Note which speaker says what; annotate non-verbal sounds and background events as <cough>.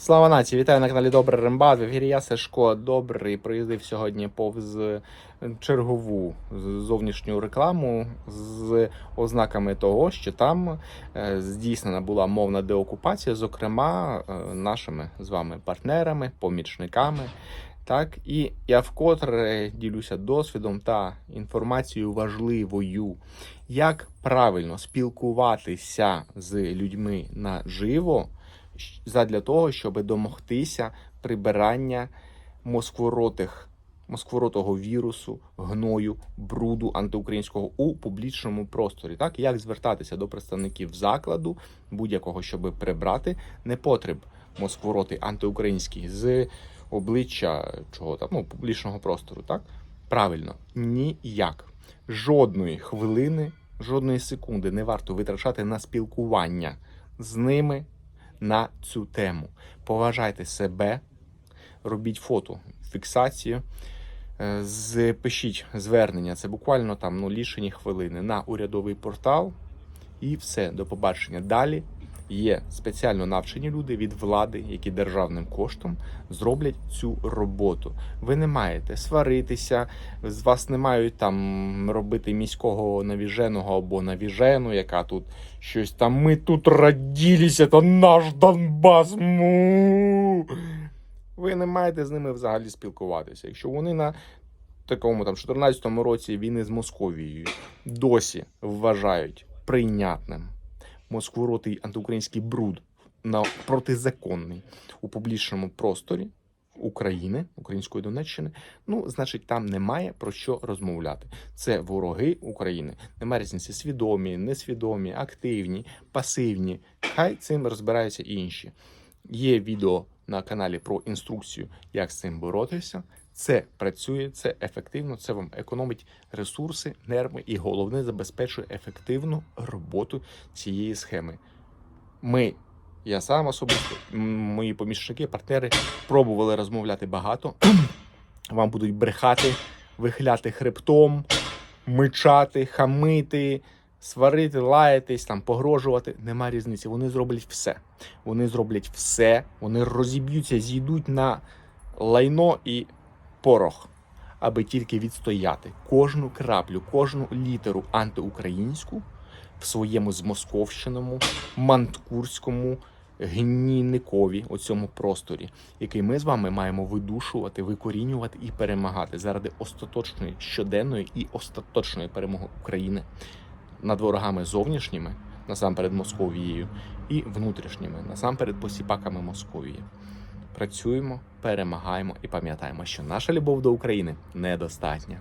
Speaker 1: Слава нації! Вітаю на каналі Добрий Рембат. В ефірі я Сашко Добрий проїздив сьогодні повз чергову зовнішню рекламу з ознаками того, що там е, здійснена була мовна деокупація, зокрема е, нашими з вами партнерами, помічниками. Так, і я вкотре ділюся досвідом та інформацією важливою, як правильно спілкуватися з людьми наживо задля того, щоб домогтися прибирання москворотих, москворотого вірусу, гною, бруду антиукраїнського у публічному просторі. Так, як звертатися до представників закладу будь-якого, щоб прибрати непотреб москвороти антиукраїнський з обличчя чого там, ну, публічного простору, так? Правильно, ніяк. Жодної хвилини, жодної секунди не варто витрачати на спілкування з ними на цю тему. Поважайте себе, робіть фото, фіксацію, е, запишіть звернення. Це буквально там ну, лішені хвилини на урядовий портал. І все, до побачення. Далі є спеціально навчені люди від влади, які державним коштом зроблять цю роботу. Ви не маєте сваритися, з вас не мають там робити міського навіженого або навіжену, яка тут щось там. Ми тут родилися, це наш Донбас. Му! Ви не маєте з ними взагалі спілкуватися. Якщо вони на такому там 14-му році війни з Московією досі вважають прийнятним москворотий антиукраїнський бруд на протизаконний у публічному просторі України, Української Донеччини, ну, значить, там немає про що розмовляти. Це вороги України. Немає різниці свідомі, несвідомі, активні, пасивні. Хай цим розбираються і інші. Є відео на каналі про інструкцію, як з цим боротися. Це працює, це ефективно, це вам економить ресурси, нерви і головне забезпечує ефективну роботу цієї схеми. Ми, я сам особисто, мої помічники, партнери пробували розмовляти багато. <clears throat> Вам будуть брехати, вихляти хребтом, мичати, хамити, сварити, лаятись, там, погрожувати. Нема різниці. Вони зроблять все. Вони зроблять все, вони розіб'ються, зійдуть на лайно і порох, аби тільки відстояти кожну краплю, кожну літеру антиукраїнську в своєму змосковщеному, манткурському гнійникові у цьому просторі, який ми з вами маємо видушувати, викорінювати і перемагати заради остаточної щоденної і остаточної перемоги України над ворогами зовнішніми, насамперед Московією, і внутрішніми, насамперед посіпаками Московії. Працюємо, перемагаємо і пам'ятаємо, що наша любов до України недостатня.